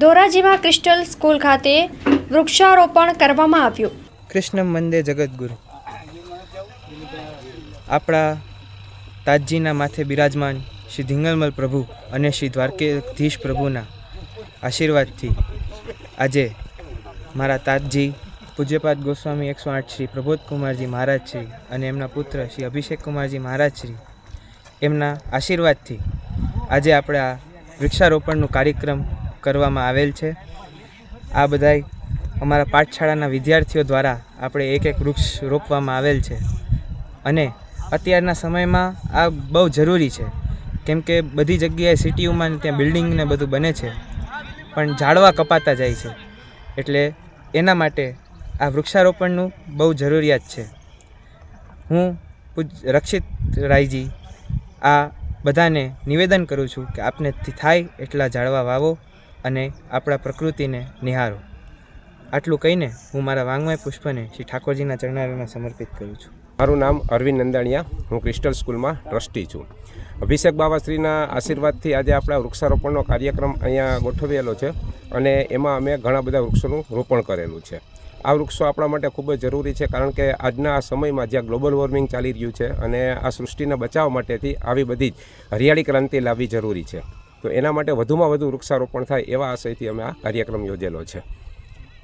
ધોરાજીમાં crystal school ખાતે વૃક્ષારોપણ કરવામાં આવ્યું. કૃષ્ણ મંદે જગતગુરુ આપણા તાજજીના માથે બિરાજમાન શ્રી ધીંગલમલ પ્રભુ અને શ્રી દ્વારકેધીશ પ્રભુના આશીર્વાદથી આજે મારા તાજજી, પૂજ્યપાદ ગોસ્વામી એકસો આઠ શ્રી પ્રબોધ કુમારજી મહારાજ શ્રી અને એમના પુત્ર શ્રી અભિષેક કુમારજી મહારાજ શ્રી એમના આશીર્વાદથી આજે આપણે આ વૃક્ષારોપણનો કાર્યક્રમ કરવામાં આવેલ છે. આ બધાય અમારા પાઠશાળાના વિદ્યાર્થીઓ દ્વારા આપણે એક એક વૃક્ષ રોપવામાં આવેલ છે. અને અત્યારના સમયમાં આ બહુ જરૂરી છે. કેમ કે બધી જગ્યાએ સિટીઓમાં ત્યાં બિલ્ડિંગ ને બધું બને છે. પણ ઝાડવા કપાતા જાય છે. એટલે એના માટે આ વૃક્ષારોપણનું બહુ જરૂરિયાત છે. હું રક્ષિત રાયજી આ બધાને નિવેદન કરું છું કે આપને થાય એટલા ઝાડવા વાવો. અને આપણા પ્રકૃતિને નિહારો આટલું કહીને હું મારા વાંગમય પુષ્પને શ્રી ઠાકોરજીના ચરણારીમાં સમર્પિત કરું છું. મારું નામ અરવિંદ નંદાણીયા. હું ક્રિસ્ટલ સ્કૂલમાં ટ્રસ્ટી છું. અભિષેક બાબાશ્રીના આશીર્વાદથી આજે આપણા વૃક્ષારોપણનો કાર્યક્રમ અહીંયા ગોઠવેલો છે અને એમાં અમે ઘણા બધા વૃક્ષોનું રોપણ કરેલું છે. આ વૃક્ષો આપણા માટે ખૂબ જ જરૂરી છે કારણ કે આજના આ સમયમાં જ્યાં ગ્લોબલ વોર્મિંગ ચાલી રહ્યું છે અને આ સૃષ્ટિને બચાવવા માટેથી આવી બધી જ હરિયાળી ક્રાંતિ લાવવી જરૂરી છે. તો એના માટે વધુમાં વધુ વૃક્ષારોપણ થાય એવા આશયથી અમે આ કાર્યક્રમ યોજેલો છે.